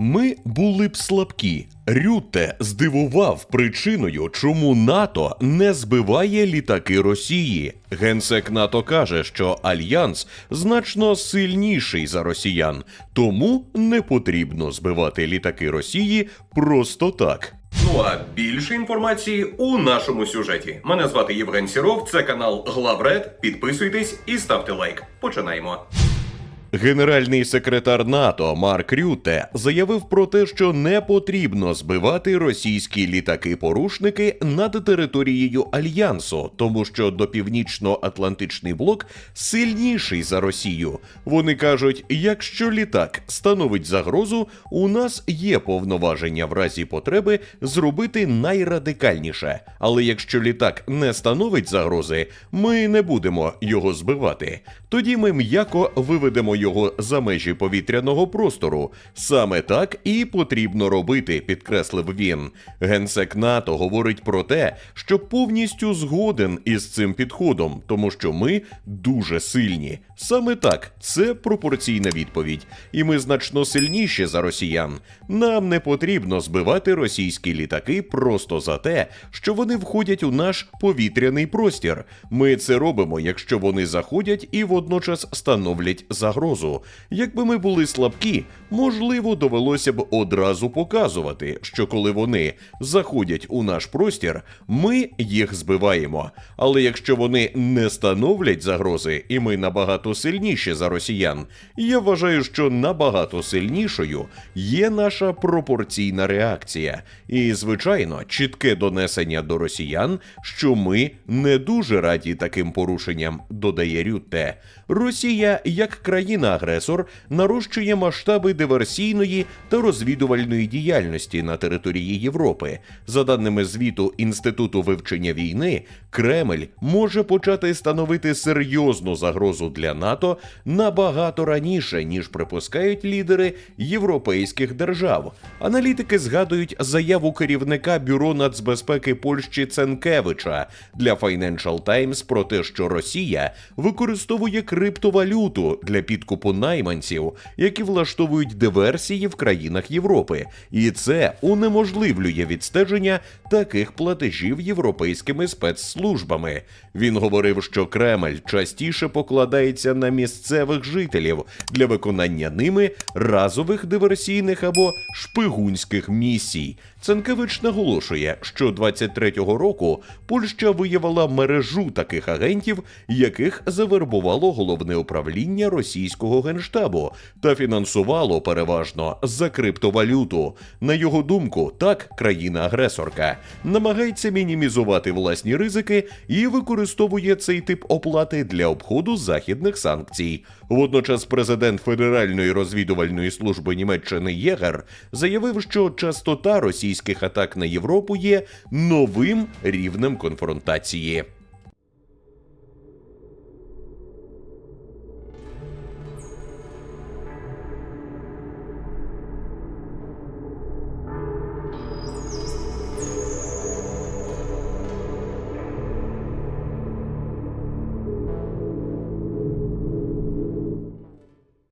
Ми були б слабкі. Рютте здивував причиною, чому НАТО не збиває літаки Росії. Генсек НАТО каже, що альянс значно сильніший за росіян, тому не потрібно збивати літаки Росії просто так. Ну а більше інформації у нашому сюжеті. Мене звати Євген Сіров, це канал Главред. Підписуйтесь і ставте лайк. Починаємо. Генеральний секретар НАТО Марк Рютте заявив про те, що не потрібно збивати російські літаки-порушники над територією альянсу, тому що до північно-атлантичний блок сильніший за Росію. Вони кажуть, якщо літак становить загрозу, у нас є повноваження в разі потреби зробити найрадикальніше. Але якщо літак не становить загрози, ми не будемо його збивати. Тоді ми м'яко виведемо його за межі повітряного простору. Саме так і потрібно робити, підкреслив він. Генсек НАТО говорить про те, що повністю згоден із цим підходом, тому що ми дуже сильні. Саме так, це пропорційна відповідь, і ми значно сильніші за росіян. Нам не потрібно збивати російські літаки просто за те, що вони входять у наш повітряний простір. Ми це робимо, якщо вони заходять і водночас становлять загрозу. Якби ми були слабкі, можливо, довелося б одразу показувати, що коли вони заходять у наш простір, ми їх збиваємо. Але якщо вони не становлять загрози, і ми набагато сильніші за росіян, я вважаю, що набагато сильнішою є наша пропорційна реакція. І, звичайно, чітке донесення до росіян, що ми не дуже раді таким порушенням, додає Рютте. Росія, як країна-агресор, нарощує масштаби диверсійної та розвідувальної діяльності на території Європи. За даними звіту Інституту вивчення війни, Кремль може почати становити серйозну загрозу для НАТО набагато раніше, ніж припускають лідери європейських держав. Аналітики згадують заяву керівника бюро нацбезпеки Польщі Ценкевича для Financial Times про те, що Росія використовує криптовалюту для підкупу найманців, які влаштовують диверсії в країнах Європи, і це унеможливлює відстеження таких платежів європейськими спецслужбами. Він говорив, що Кремль частіше покладається на місцевих жителів для виконання ними разових диверсійних або шпигунських місій. Ценкевич наголошує, що 23-го року Польща виявила мережу таких агентів, яких завербувало головне управління російського генштабу та фінансувало переважно за криптовалюту. На його думку, так країна-агресорка намагається мінімізувати власні ризики і використовує цей тип оплати для обходу західних санкцій. Водночас президент Федеральної розвідувальної служби Німеччини Єгер заявив, що частота російських атак на Європу є новим рівнем конфронтації.